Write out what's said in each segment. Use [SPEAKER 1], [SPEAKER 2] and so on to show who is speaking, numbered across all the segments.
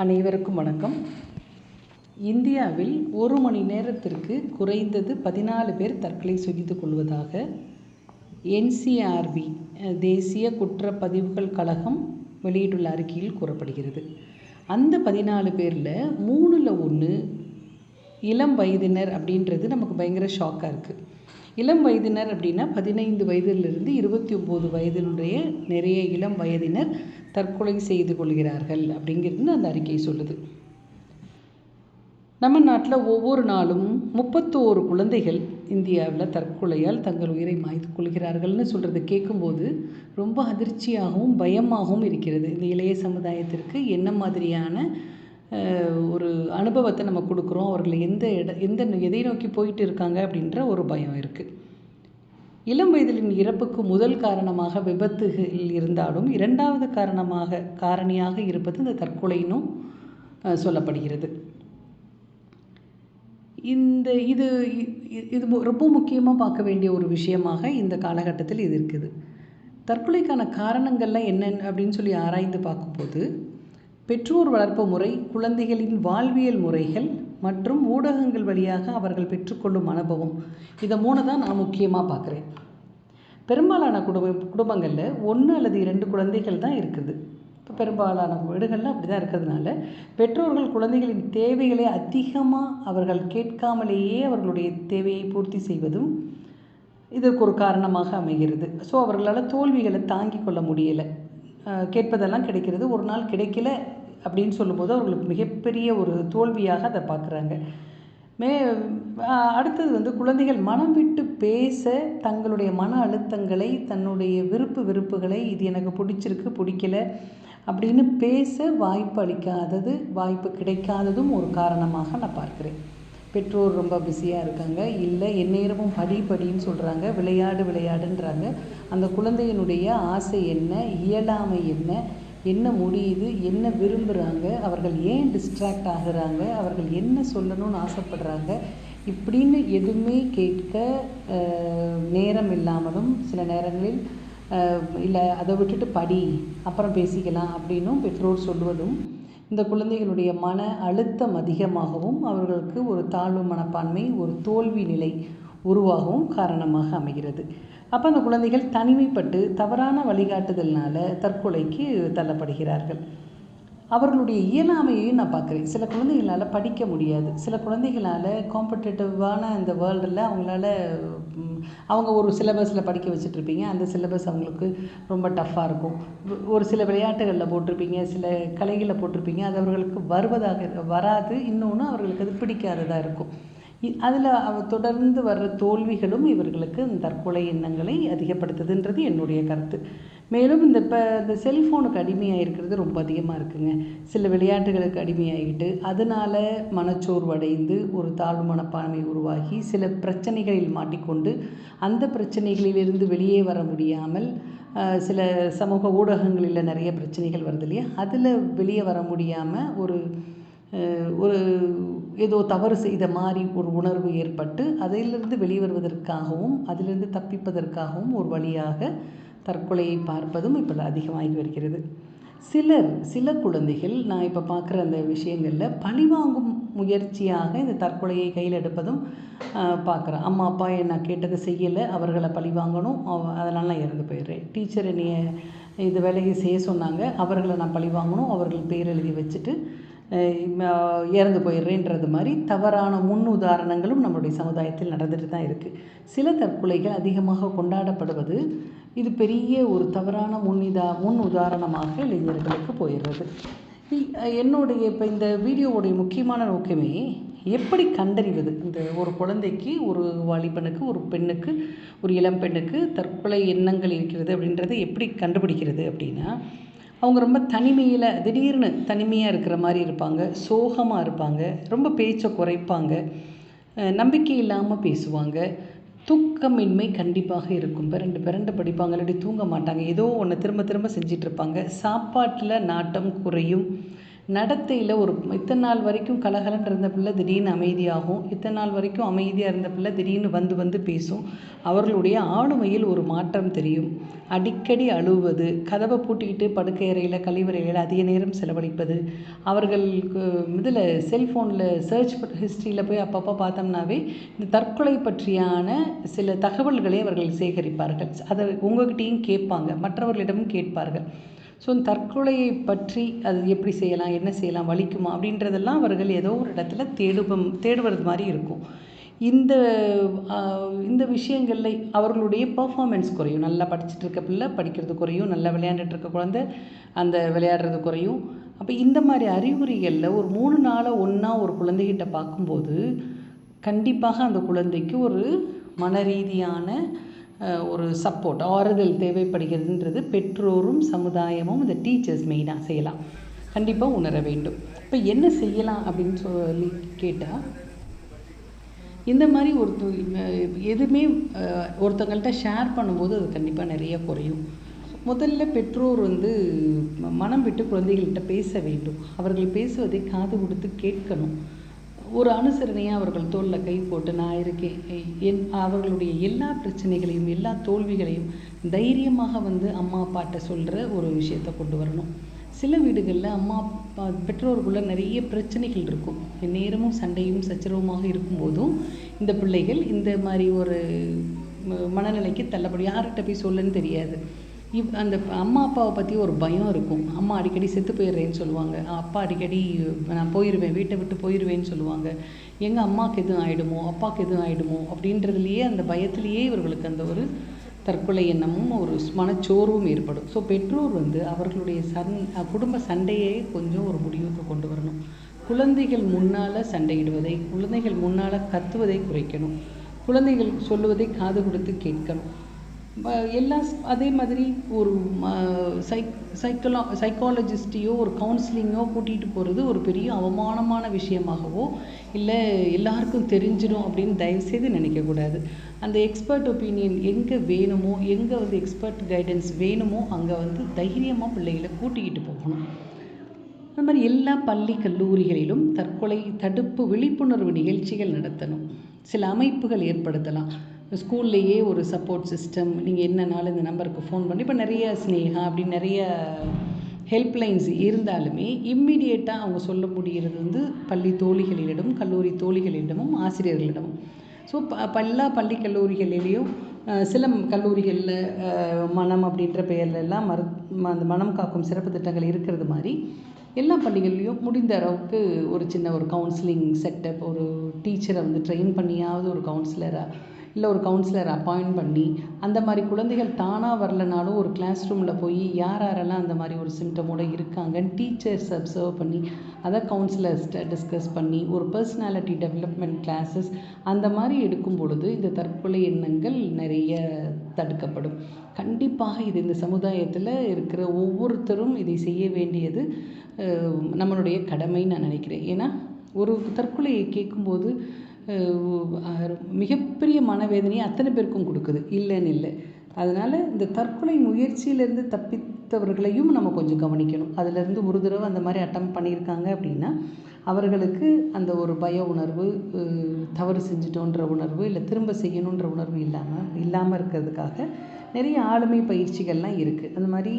[SPEAKER 1] அனைவருக்கும் வணக்கம். இந்தியாவில் ஒரு மணி நேரத்திற்கு குறைந்தது பதினாலு பேர் தற்கொலை செய்து கொள்வதாக என்சிஆர்பி தேசிய குற்றப்பதிவுகள் கழகம் வெளியிட்டுள்ள அறிக்கையில் கூறப்படுகிறது. அந்த பதினாலு பேரில் மூணில் ஒன்று இளம் வயதினர் அப்படின்றது நமக்கு பயங்கர ஷாக்காக இருக்குது இளம் வயதினர் அப்படின்னா பதினைந்து வயதிலிருந்து இருபத்தி ஒம்பது வயதினுடைய நிறைய இளம் வயதினர் தற்கொலை செய்து கொள்கிறார்கள் அப்படிங்கிறது அந்த அறிக்கை சொல்லுது. நம்ம நாட்டில் ஒவ்வொரு நாளும் முப்பத்தோரு குழந்தைகள் இந்தியாவில் தற்கொலையால் தங்கள் உயிரை மாய்த்து கொள்கிறார்கள்னு சொல்கிறத கேட்கும்போது ரொம்ப அதிர்ச்சியாகவும் பயமாகவும் இருக்கிறது. இந்த இளைய சமுதாயத்திற்கு என்ன மாதிரியான ஒரு அனுபவத்தை நம்ம கொடுக்குறோம்? அவர்கள் எந்த இட எந்த எதை நோக்கி போயிட்டு இருக்காங்க அப்படின்ற ஒரு பயம் இருக்குது இளம் வயதிலின் இறப்புக்கு முதல் காரணமாக விபத்துகள் இருந்தாலும் இரண்டாவது காரணமாக காரணியாக இருப்பது இந்த தற்கொலைனும் சொல்லப்படுகிறது. இந்த இது இது ரொம்ப முக்கியமாக பார்க்க வேண்டிய ஒரு விஷயமாக இந்த காலகட்டத்தில் இது இருக்குது. தற்கொலைக்கான காரணங்கள்லாம் என்னென்ன அப்படின்னு சொல்லி ஆராய்ந்து பார்க்கும்போது பெற்றோர் வளர்ப்பு முறை குழந்தைகளின் வாழ்வியல் முறைகள் மற்றும் ஊடகங்கள் வழியாக அவர்கள் பெற்றுக்கொள்ளும் அனுபவம். இதை மூணு தான் நான் முக்கியமாக பார்க்குறேன். பெரும்பாலான குடும்ப குடும்பங்களில் ஒன்று அல்லது இரண்டு குழந்தைகள் தான் இருக்குது. இப்போ பெரும்பாலான வீடுகளில் அப்படி தான் இருக்கிறதுனால பெற்றோர்கள் குழந்தைகளின் தேவைகளை அதிகமாக அவர்கள் கேட்காமலேயே அவர்களுடைய தேவையை பூர்த்தி செய்வதும் இதற்கு ஒரு காரணமாக அமைகிறது. ஸோ அவர்களால் தோல்விகளை தாங்கி கொள்ள முடியலை. கேட்பதெல்லாம் கிடைக்கிறது. ஒரு நாள் கிடைக்கல அப்படின்னு சொல்லும்போது அவங்களுக்கு மிகப்பெரிய ஒரு தோல்வியாக அதை பார்க்குறாங்க. மே அடுத்தது வந்து குழந்தைகள் மனம் விட்டு பேச தங்களுடைய மன அழுத்தங்களை தன்னுடைய விருப்பு வெறுப்புகளை இது எனக்கு பிடிச்சிருக்கு பிடிக்கல அப்படின்னு பேச வாய்ப்பு அளிக்காதது வாய்ப்பு கிடைக்காததும் ஒரு காரணமாக நான் பார்க்குறேன். பெற்றோர் ரொம்ப பிஸியாக இருக்காங்க. இல்லை எந்நேரமும் படி படின்னு சொல்கிறாங்க விளையாடு விளையாடுன்றாங்க. அந்த குழந்தையினுடைய ஆசை என்ன? இயலாமை என்ன? என்ன முடியுது என்ன விரும்புகிறாங்க அவர்கள் ஏன் டிஸ்ட்ராக்ட் ஆகுறாங்க அவர்கள் என்ன சொல்லணும்னு ஆசைப்படுறாங்க இப்படின்னு எதுவுமே கேட்க நேரம் இல்லாமலும் சில நேரங்களில் இல்லை அதை விட்டுட்டு படி அப்புறம் பேசிக்கலாம் அப்படின்னும் பெற்றோர் சொல்வதும் இந்த குழந்தைகளுடைய மன அழுத்தம் அதிகமாகவும் அவர்களுக்கு ஒரு தாழ்வு மனப்பான்மை ஒரு தோல்வி நிலை உருவாகவும் காரணமாக அமைகிறது. அப்போ அந்த குழந்தைகள் தனிமைப்பட்டு தவறான வழிகாட்டுதல்னால தற்கொலைக்கு தள்ளப்படுகிறார்கள். அவர்களுடைய இயலாமையையும் நான் பார்க்குறேன். சில குழந்தைகளால் படிக்க முடியாது. சில குழந்தைகளால் காம்படிட்டிவான இந்த வேர்ல்டில் அவங்களால அவங்க ஒரு சிலபஸில் படிக்க வச்சுட்ருப்பீங்க அந்த சிலபஸ் அவங்களுக்கு ரொம்ப டஃப்பாக இருக்கும். ஒரு சில விளையாட்டுகளில் போட்டிருப்பீங்க. சில கலைகளில் போட்டிருப்பீங்க. அது அவர்களுக்கு வருவதாக வராது. இன்னொன்று அவர்களுக்கு அது பிடிக்காததாக இருக்கும். அதில் அவ தொடர்ந்து வர்ற தோல்விகளும் இவர்களுக்கு தற்கொலை எண்ணங்களை அதிகப்படுத்துதுன்றது என்னுடைய கருத்து. மேலும் இந்த இப்போ இந்த செல்ஃபோனுக்கு அடிமையாக இருக்கிறது ரொம்ப அதிகமாக இருக்குங்க. சில விளையாட்டுகளுக்கு அடிமையாகிட்டு அதனால் மனச்சோர்வடைந்து ஒரு தாழ்வு மனப்பான்மை உருவாகி சில பிரச்சனைகளில் மாட்டிக்கொண்டு அந்த பிரச்சனைகளிலிருந்து வெளியே வர முடியாமல் சில சமூக ஊடகங்களில் நிறைய பிரச்சனைகள் வருது இல்லையா? அதில் வெளியே வர முடியாமல் ஒரு ஒரு ஏதோ தவறு செய்த மாதிரி ஒரு உணர்வு ஏற்பட்டு அதிலிருந்து வெளிவருவதற்காகவும் அதிலிருந்து தப்பிப்பதற்காகவும் ஒரு வழியாக தற்கொலையை பார்ப்பதும் இப்போ அதிகமாகி வருகிறது. சிலர் சில குழந்தைகள் நான் இப்போ பார்க்குற அந்த விஷயங்களில் பழிவாங்கும் முயற்சியாக இந்த தற்கொலையை கையில் எடுப்பதும் பார்க்குறேன். அம்மா அப்பா என்ன கேட்டதை செய்யலை அவர்களை பழி வாங்கணும் அதனால் நான் இறந்து போயிடுறேன். டீச்சர் என்னைய இது வேலையை செய்ய சொன்னாங்க அவர்களை நான் பழி வாங்கணும் அவர்கள் பேர் எழுதி வச்சுட்டு இறந்து போயிடுறேன்றது மாதிரி தவறான முன் உதாரணங்களும் நம்மளுடைய சமுதாயத்தில் நடந்துட்டு தான் இருக்குது சில தற்கொலைகள் அதிகமாக கொண்டாடப்படுவது இது பெரிய ஒரு தவறான முன்னிதா முன் உதாரணமாக இளைஞர்களுக்கு போயிடுறது. என்னுடைய இப்போ இந்த வீடியோவுடைய முக்கியமான நோக்கமே எப்படி கண்டறிவது? இந்த ஒரு குழந்தைக்கு ஒரு வாலிபனுக்கு ஒரு பெண்ணுக்கு ஒரு இளம் பெண்ணுக்கு தற்கொலை எண்ணங்கள் இருக்கிறது அப்படின்றத எப்படி கண்டுபிடிக்கிறது அப்படின்னா அவங்க ரொம்ப தனிமையில் திடீர்னு தனிமையாக இருக்கிற மாதிரி இருப்பாங்க சோகமாக இருப்பாங்க ரொம்ப பேச்சை குறைப்பாங்க நம்பிக்கை இல்லாமல் பேசுவாங்க தூக்கமின்மை கண்டிப்பாக இருக்கும். பிறண்டு பிறண்டு படிப்பாங்க இல்லாட்டி தூங்க மாட்டாங்க. ஏதோ ஒன்று திரும்ப திரும்ப செஞ்சிட்ருப்பாங்க சாப்பாட்டில் நாட்டம் குறையும். நடத்தையில் ஒரு இத்தனை நாள் வரைக்கும் கலகலன்னு இருந்த பிள்ளை திடீர்னு அமைதியாகும். இத்தனை நாள் வரைக்கும் அமைதியாக இருந்த பிள்ளை திடீர்னு வந்து வந்து பேசும். அவர்களுடைய ஆளுமையில் ஒரு மாற்றம் தெரியும். அடிக்கடி அழுவது கதவை பூட்டிக்கிட்டு படுக்கை அறையில் கழிவறையில் அதிக நேரம் செலவழிப்பது அவர்களுக்கு இதில் செல்ஃபோனில் சர்ச் ஹிஸ்ட்ரியில் போய் அப்பப்போ பார்த்தோம்னாவே இந்த தற்கொலை பற்றியான சில தகவல்களை அவர்கள் சேகரிப்பார்கள். அதை உங்ககிட்டயும் கேட்பாங்க மற்றவர்களிடமும் கேட்பார்கள். ஸோ தற்கொலையை பற்றி அது எப்படி செய்யலாம் என்ன செய்யலாம் வலிக்குமா அப்படின்றதெல்லாம் அவர்கள் ஏதோ ஒரு இடத்துல தேடுபம் தேடுவது மாதிரி இருக்கும். இந்த இந்த விஷயங்களில் அவர்களுடைய பர்ஃபாமன்ஸ் குறையும். நல்லா படிச்சுட்டு இருக்க பிள்ளை படிக்கிறது குறையும். நல்லா விளையாண்டுட்டு இருக்க குழந்த அந்த விளையாடுறது குறையும். அப்போ இந்த மாதிரி அறிகுறிகளில் ஒரு மூணு நாளாக ஒன்றா ஒரு குழந்தைகிட்ட பார்க்கும்போது கண்டிப்பாக அந்த குழந்தைக்கு ஒரு மன ரீதியான ஒரு சப்போர்ட் ஆறுதல் தேவைப்படுகிறதுன்றது பெற்றோரும் சமுதாயமும் இந்த டீச்சர்ஸ் மெயினாக செய்யலாம். கண்டிப்பாக உணர வேண்டும். இப்போ என்ன செய்யலாம் அப்படின்னு சொல்லி கேட்டால் இந்த மாதிரி ஒருத்த எதுவுமே ஒருத்தங்கள்ட்ட ஷேர் பண்ணும்போது அது கண்டிப்பாக நிறைய குறையும். முதல்ல பெற்றோர் வந்து மனம் விட்டு குழந்தைகள்கிட்ட பேச வேண்டும். அவர்கள் பேசுவதை காது கொடுத்து கேட்கணும். ஒரு அனுசரணையாக அவர்கள் தோளில் கை போட்டு நான் இருக்கேன். என் அவர்களுடைய எல்லா பிரச்சனைகளையும் எல்லா தோல்விகளையும் தைரியமாக வந்து அம்மா அப்பாட்ட சொல்கிற ஒரு விஷயத்தை கொண்டு வரணும். சில வீடுகளில் அம்மா அப்பா பெற்றோருக்குள்ளே நிறைய பிரச்சனைகள் இருக்கும். நேரமும் சண்டையும் சச்சரவுமாக இருக்கும்போதும் இந்த பிள்ளைகள் இந்த மாதிரி ஒரு மனநிலைக்கு தள்ளப்படும் யார்கிட்ட போய் சொல்லுன்னு தெரியாது. இவ் அந்த அம்மா அப்பாவை பற்றி ஒரு பயம் இருக்கும். அம்மா அடிக்கடி செத்து போயிடுறேன்னு சொல்லுவாங்க. அப்பா அடிக்கடி நான் போயிடுவேன் வீட்டை விட்டு போயிடுவேன்னு சொல்லுவாங்க. எங்கள் அம்மாவுக்கு எதுவும் ஆகிடுமோ அப்பாவுக்கு எதுவும் ஆகிடுமோ அப்படின்றதுலையே அந்த பயத்திலேயே இவர்களுக்கு அந்த ஒரு தற்கொலை எண்ணமும் ஒரு மனச்சோர்வும் ஏற்படும். ஸோ பெற்றோர் வந்து அவர்களுடைய சன் குடும்ப சண்டையே கொஞ்சம் ஒரு முடிவுக்கு கொண்டு வரணும். குழந்தைகள் முன்னால் சண்டையிடுவதை குழந்தைகள் முன்னால் கத்துவதை குறைக்கணும். குழந்தைகள் சொல்லுவதை காது கொடுத்து கேட்கணும். எல்லா அதே மாதிரி ஒரு சைக் சைக்கலா சைக்காலஜிஸ்ட்டையோ ஒரு கவுன்சிலிங்கோ கூட்டிகிட்டு போகிறது ஒரு பெரிய அவமானமான விஷயமாகவோ இல்லை எல்லாருக்கும் தெரிஞ்சிடும் அப்படின்னு தயவுசெய்து நினைக்கக்கூடாது அந்த எக்ஸ்பர்ட் ஒப்பீனியன் எங்கே வேணுமோ எங்கே வந்து எக்ஸ்பர்ட் கைடன்ஸ் வேணுமோ அங்கே வந்து தைரியமாக பிள்ளைகளை கூட்டிக்கிட்டு போகணும். அந்த மாதிரி எல்லா பள்ளி கல்லூரிகளிலும் தற்கொலை தடுப்பு விழிப்புணர்வு நிகழ்ச்சிகள் நடத்தணும். சில அமைப்புகள் ஏற்படுத்தலாம். ஸ்கூல்லையே ஒரு சப்போர்ட் சிஸ்டம் நீங்கள் என்னனாலும் இந்த நம்பருக்கு ஃபோன் பண்ணி. இப்போ நிறைய ஸ்னேகா அப்படின்னு நிறைய ஹெல்ப்லைன்ஸ் இருந்தாலுமே இம்மிடியேட்டாக அவங்க சொல்ல முடிகிறது வந்து பள்ளி தோழிகளிடம் கல்லூரி தோழிகளிடமும் ஆசிரியர்களிடமும். ஸோ ப எல்லா பள்ளி கல்லூரிகளிலேயும் சில கல்லூரிகளில் மனம் அப்படின்ற பெயர்லெல்லாம் மரு அந்த மனம் காக்கும் சிறப்பு திட்டங்கள் இருக்கிறது மாதிரி எல்லா பள்ளிகள்லேயும் முடிந்த அளவுக்கு ஒரு சின்ன ஒரு கவுன்சிலிங் செட்டப் ஒரு டீச்சரை வந்து ட்ரெயின் பண்ணியாவது ஒரு கவுன்சிலராக இல்லை ஒரு கவுன்சிலர் அப்பாயிண்ட் பண்ணி அந்த மாதிரி குழந்தைகள் தானாக வரலனாலும் ஒரு கிளாஸ் ரூமில் போய் யார் யாரெல்லாம் அந்த மாதிரி ஒரு சிம்டமோடு இருக்காங்கன்னு டீச்சர்ஸ் அப்சர்வ் பண்ணி அதை கவுன்சிலர்ஸ்கிட்ட டிஸ்கஸ் பண்ணி ஒரு பர்சனாலிட்டி டெவலப்மெண்ட் கிளாஸஸ் அந்த மாதிரி எடுக்கும் பொழுது இந்த தற்கொலை எண்ணங்கள் நிறைய தடுக்கப்படும். கண்டிப்பாக இது இந்த சமுதாயத்தில் இருக்கிற ஒவ்வொருத்தரும் இதை செய்ய வேண்டியது நம்மளுடைய கடமைன்னு நான் நினைக்கிறேன். ஏன்னா ஒரு தற்கொலையை கேட்கும்போது மிகப்பெரிய மனவேதனையை அத்தனை பேருக்கும் கொடுக்குது. இல்லைன்னு இல்லை. அதனால் இந்த தற்கொலை முயற்சியிலேருந்து தப்பித்தவர்களையும் நம்ம கொஞ்சம் கவனிக்கணும். அதுலேருந்து ஒரு தடவை அந்த மாதிரி அட்டம் பண்ணியிருக்காங்க அப்படின்னா அவர்களுக்கு அந்த ஒரு பய உணர்வு தவறு செஞ்சிட்டோன்ற உணர்வு இல்லை திரும்ப செய்யணுன்ற உணர்வு இல்லாமல் இல்லாமல் இருக்கிறதுக்காக நிறைய ஆளுமை பயிற்சிகள்லாம் இருக்குது அந்த மாதிரி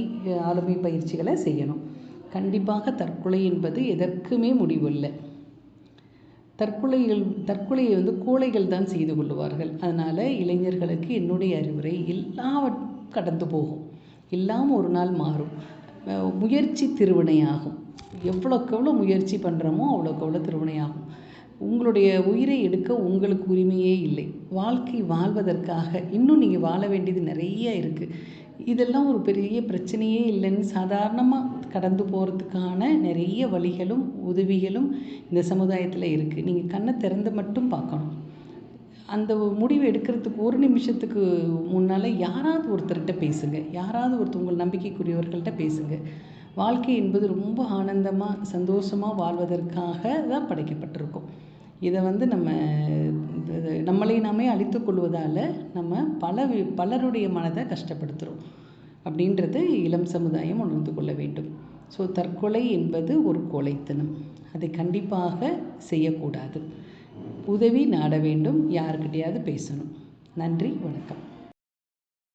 [SPEAKER 1] ஆளுமை பயிற்சிகளை செய்யணும். கண்டிப்பாக தற்கொலை என்பது எதற்குமே முடிவில்லை. தற்கொலைகள் தற்கொலையை வந்து கோழைகள் தான் செய்து கொள்ளுவார்கள். அதனால் இளைஞர்களுக்கு என்னுடைய அறிவுரை எல்லாவற் கடந்து போகும். எல்லாம் ஒரு நாள் மாறும். முயற்சி திருவினையாகும். எவ்வளோக்கு எவ்வளோ முயற்சி பண்ணுறோமோ அவ்வளோக்கு அவ்வளோ திருவினையாகும். உங்களுடைய உயிரை எடுக்க உங்களுக்கு உரிமையே இல்லை. வாழ்க்கை வாழ்வதற்காக இன்னும் நீங்கள் வாழ வேண்டியது நிறைய இருக்குது இதெல்லாம் ஒரு பெரிய பிரச்சனையே இல்லைன்னு சாதாரணமாக கடந்து போகிறதுக்கான நிறைய வழிகளும் உதவிகளும் இந்த சமுதாயத்தில் இருக்குது நீங்கள் கண்ணை திறந்து மட்டும் பார்க்கணும். அந்த முடிவு எடுக்கிறதுக்கு ஒரு நிமிஷத்துக்கு முன்னால் யாராவது ஒருத்தர்கிட்ட பேசுங்க. யாராவது ஒருத்தர் உங்கள் நம்பிக்கைக்குரியவர்கள்ட்ட பேசுங்க. வாழ்க்கை என்பது ரொம்ப ஆனந்தமாக சந்தோஷமாக வாழ்வதற்காக தான் படைக்கப்பட்டிருக்கோம். இதை வந்து நம்ம நம்மளை நாமே அழித்து கொள்வதால் நம்ம பல பலருடைய மனதை கஷ்டப்படுத்துகிறோம் அப்படின்றது இளம் சமுதாயம் உணர்ந்து கொள்ள வேண்டும். ஸோ தற்கொலை என்பது ஒரு கொலைத்தனம். அதை கண்டிப்பாக செய்யக்கூடாது. உதவி நாட வேண்டும். யாருக்கிட்டையாவது பேசணும். நன்றி வணக்கம்.